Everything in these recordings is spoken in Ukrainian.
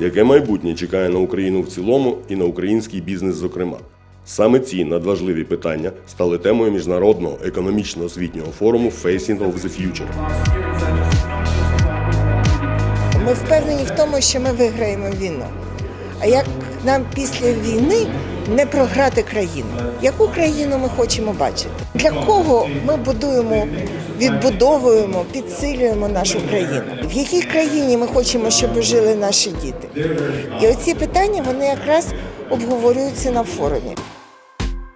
Яке майбутнє чекає на Україну в цілому і на український бізнес, зокрема? Саме ці надважливі питання стали темою міжнародного економічно-освітнього форуму Facing of the Future. Ми впевнені в тому, що ми виграємо війну. А як нам після війни не програти країну? Яку країну ми хочемо бачити? Для кого ми будуємо, відбудовуємо, підсилюємо нашу країну? В якій країні ми хочемо, щоб жили наші діти? І оці питання вони якраз обговорюються на форумі.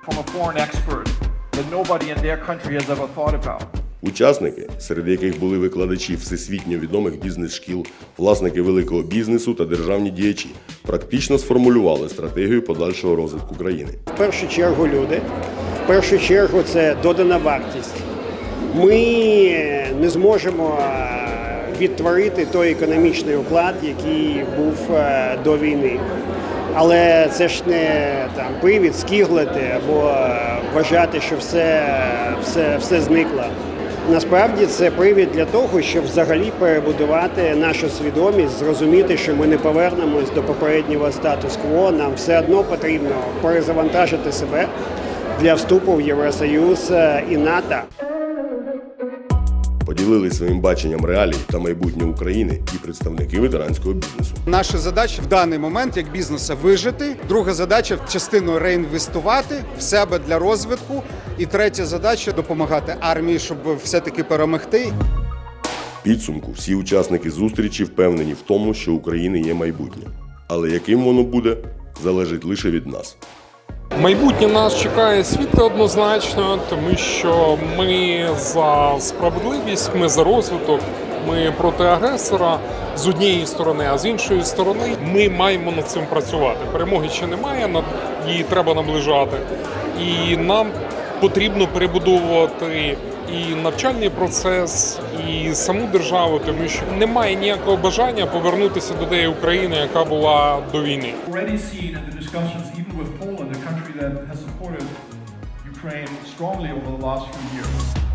from a foreign expert that nobody in their country has ever thought about. Учасники, серед яких були викладачі всесвітньо відомих бізнес-шкіл, власники великого бізнесу та державні діячі, практично сформулювали стратегію подальшого розвитку країни. В першу чергу люди, в першу чергу це додана вартість. Ми не зможемо е, відтворити той економічний уклад, який був е, до війни. Але це ж не там привід скіглити або е, вважати, що все, все, все зникло. Насправді це привід для того, щоб взагалі перебудувати нашу свідомість, зрозуміти, що ми не повернемось до попереднього статус-кво. Нам все одно потрібно перезавантажити себе для вступу в Євросоюз е, і НАТО. Поділились своїм баченням реалій та майбутнє України і представники ветеранського бізнесу. Наша задача в даний момент як бізнеса вижити. Друга задача частину реінвестувати в себе для розвитку. І третя задача допомагати армії, щоб все-таки перемогти. Підсумку всі учасники зустрічі впевнені в тому, що України є майбутнє. Але яким воно буде, залежить лише від нас. Майбутнє нас чекає світле однозначно, тому що ми за справедливість, ми за розвиток, ми проти агресора з однієї сторони, а з іншої сторони ми маємо над цим працювати. Перемоги ще немає, її треба наближати. І нам потрібно перебудовувати і навчальний процес, і саму державу, тому що немає ніякого бажання повернутися до тієї України, яка була до війни. Discussions, even with Poland, a country that has supported Ukraine strongly over the last few years.